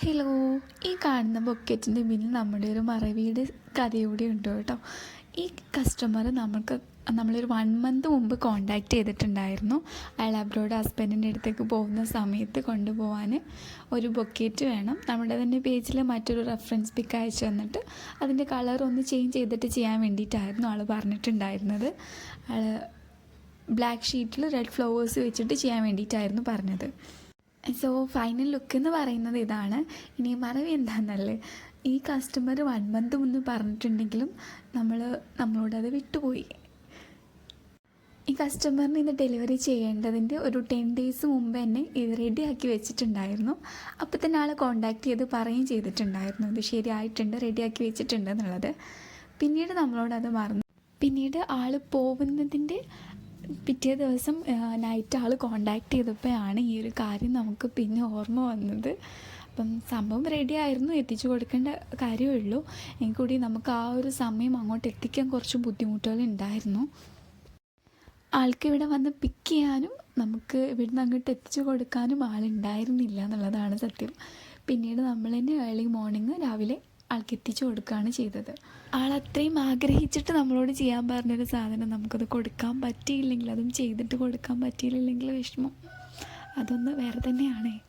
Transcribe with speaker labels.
Speaker 1: Hello ഈ കാണുന്ന ബൊക്കറ്റിന്റെ പിന്നിൽ നമ്മുടെ ഒരു മറവിയുടെ കഥയൂടെ ഉണ്ട് കേട്ടോ. ഈ കസ്റ്റമർ നമുക്ക് നമ്മളൊരു വൺ മന്ത് മുമ്പ് കോണ്ടാക്ട് ചെയ്തിട്ടുണ്ടായിരുന്നു. അയാൾ അബ്രോഡ് ഹസ്ബൻഡിന്റെ അടുത്തേക്ക് പോകുന്ന സമയത്ത് കൊണ്ടുപോകാൻ ഒരു ബൊക്കറ്റ് വേണം. നമ്മുടെ തന്നെ പേജിൽ മറ്റൊരു റെഫറൻസ് പിക്ക് അയച്ചു തന്നിട്ട് അതിന്റെ കളർ ഒന്ന് ചേഞ്ച് ചെയ്തിട്ട് ചെയ്യാൻ വേണ്ടിയിട്ടായിരുന്നു ആൾ പറഞ്ഞിട്ടുണ്ടായിരുന്നത്. ആൾ ബ്ലാക്ക് ഷീറ്റിൽ റെഡ് ഫ്ലവേഴ്സ് വെച്ചിട്ട് ചെയ്യാൻ വേണ്ടിയിട്ടായിരുന്നു പറഞ്ഞത്. സോ ഫൈനൽ ലുക്ക് എന്ന് പറയുന്നത് ഇതാണ്. ഇനി മറവി എന്താണെന്നല്ലേ ഈ കസ്റ്റമർ വൺ മന്ത് മുന്ന് പറഞ്ഞിട്ടുണ്ടെങ്കിലും നമ്മൾ നമ്മളോടത് വിട്ടുപോയി. ഈ കസ്റ്റമറിന് ഇന്ന് ഡെലിവറി ചെയ്യേണ്ടതിന്റെ ഒരു ടെൻ ഡേയ്സ് മുമ്പ് തന്നെ ഇത് റെഡിയാക്കി വെച്ചിട്ടുണ്ടായിരുന്നു. അപ്പോൾ തന്നെ ആൾ കോണ്ടാക്ട് ചെയ്ത് പറയുകയും ചെയ്തിട്ടുണ്ടായിരുന്നു. ഇത് ശരിയായിട്ടുണ്ട് റെഡിയാക്കി വെച്ചിട്ടുണ്ട് എന്നുള്ളത്. പിന്നീട് നമ്മളോടത് മറന്നു. പിന്നീട് ആൾ പോകുന്നതിന്റെ പിറ്റേ ദിവസം നൈറ്റ് ആൾ കോണ്ടാക്ട് ചെയ്തപ്പോഴാണ് ഈ ഒരു കാര്യം നമുക്ക് പിന്നെ ഓർമ്മ വന്നത്. അപ്പം സംഭവം റെഡി ആയിരുന്നു എത്തിച്ചു കൊടുക്കേണ്ട കാര്യമേ ഉള്ളൂ എങ്കിൽ കൂടി നമുക്ക് ആ ഒരു സമയം അങ്ങോട്ട് എത്തിക്കാൻ കുറച്ച് ബുദ്ധിമുട്ടുകൾ ഉണ്ടായിരുന്നു. ആൾക്ക് ഇവിടെ വന്ന് പിക്ക് ചെയ്യാനും നമുക്ക് ഇവിടുന്ന് അങ്ങോട്ട് എത്തിച്ചു കൊടുക്കാനും ആളുണ്ടായിരുന്നില്ല എന്നുള്ളതാണ് സത്യം. പിന്നീട് നമ്മൾ തന്നെ ഏർലി മോർണിംഗ് രാവിലെ ആൾക്ക് എത്തിച്ചു കൊടുക്കുകയാണ് ചെയ്തത്. ആൾ അത്രയും ആഗ്രഹിച്ചിട്ട് നമ്മളോട് ചെയ്യാൻ പറഞ്ഞൊരു സാധനം നമുക്കത് കൊടുക്കാൻ പറ്റിയില്ലെങ്കിൽ അതും ചെയ്തിട്ട് കൊടുക്കാൻ പറ്റിയില്ലെങ്കിൽ വിഷമം. അതൊന്ന് വേറെ തന്നെയാണേ.